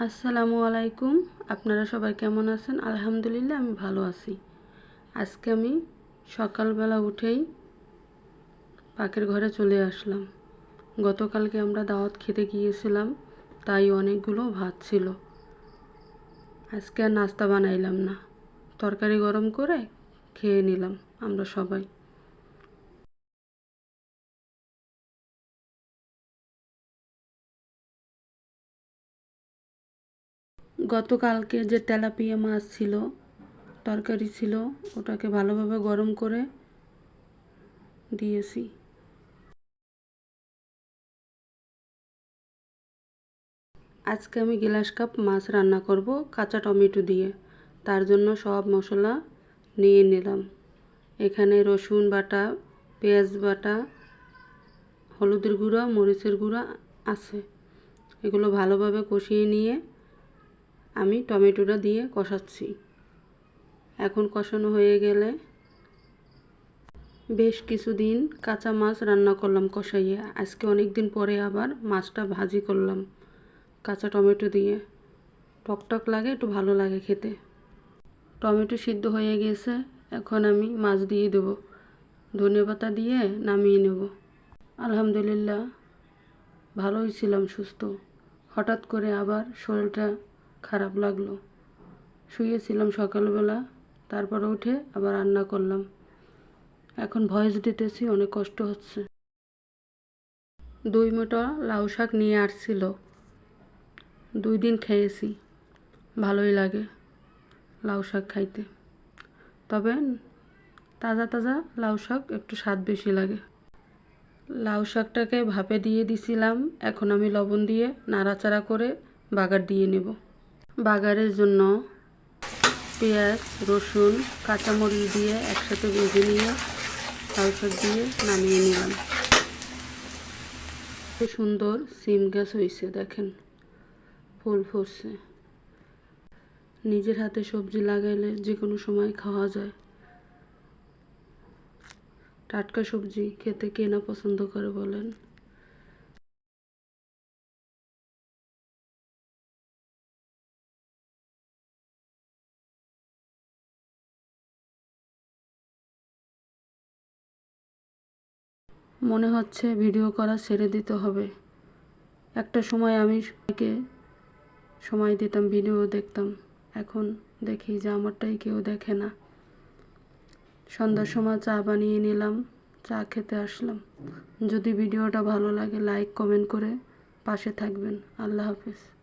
আসসালামু আলাইকুম। আপনারা সবাই কেমন আছেন? আলহামদুলিল্লাহ, আমি ভালো আছি। আজকে আমি সকালবেলা উঠেই পাকের ঘরে চলে আসলাম। গতকালকে আমরা দাওয়াত খেতে গিয়েছিলাম, তাই অনেকগুলো ভাত ছিল। আজকে আর নাস্তা বানাইলাম না। তরকারি গরম করে খেয়ে নিলাম আমরা সবাই। গতকালকে যে তেলাপিয়া মাছ ছিল, তরকারি ছিল, ওটাকে ভালোভাবে গরম করে দিয়েছি। আজকে আমি গ্লাস কাপ মাছ রান্না করব কাঁচা টমেটো দিয়ে। তার জন্য সব মশলা নিয়ে নিলাম। এখানে রসুন বাটা, পেঁয়াজ বাটা, হলুদের গুঁড়া, মরিচের গুঁড়া আছে। এগুলো ভালোভাবে কষিয়ে নিয়ে আমি টমেটোটা দিয়ে কষাচ্ছি। এখন কষানো হয়ে গেলে বেশ কিছুদিন কাঁচা মাছ রান্না করলাম কষাইয়ে। আজকে অনেক দিন পরে আবার মাছটা ভাজি করলাম কাঁচা টমেটো দিয়ে। টকটক লাগে, একটু ভালো লাগে খেতে। টমেটো সিদ্ধ হয়ে গেছে, এখন আমি মাছ দিয়ে দেব। ধনে পাতা দিয়ে নামিয়ে নেব। আলহামদুলিল্লাহ, ভালোই ছিলাম সুস্থ। হঠাৎ করে আবার শরীরটা খারাপ লাগল। শুয়েছিলাম সকালবেলা, তারপর উঠে আবার রান্না করলাম। এখন ভয়েস দিতেছি, অনেক কষ্ট হচ্ছে। দুই মোটা লাউ শাক নিয়ে আসছিল। দুই দিন খেয়েছি, ভালোই লাগে লাউ শাক খাইতে। তবে তাজা তাজা লাউ শাক একটু স্বাদ বেশি লাগে। লাউ শাকটাকে ভাপে দিয়ে দিছিলাম, এখন আমি লবণ দিয়ে নাড়াচাড়া করে বাগার দিয়ে নেব। বাগারের জন্য পেঁয়াজ, রসুন, কাঁচামরিচ দিয়ে একসাথে ভেজে নিয়ে শাক দিয়ে নামিয়ে নিলাম। সুন্দর সিম গাছ হয়েছে দেখেন, ফুল ফুটছে। নিজের হাতে সবজি লাগাইলে যে কোনো সময় খাওয়া যায়। টাটকা সবজি খেতে কে না পছন্দ করে বলেন। মনে হচ্ছে ভিডিও করা ছেড়ে দিতে হবে। একটা সময় আমি সবাইকে সময় দিতাম, ভিডিও দেখতাম। এখন দেখি যে আমারটাই কেউ দেখে না। সন্ধ্যার সময় চা বানিয়ে নিলাম, চা খেতে আসলাম। যদি ভিডিওটা ভালো লাগে লাইক কমেন্ট করে পাশে থাকবেন। আল্লাহ হাফিজ।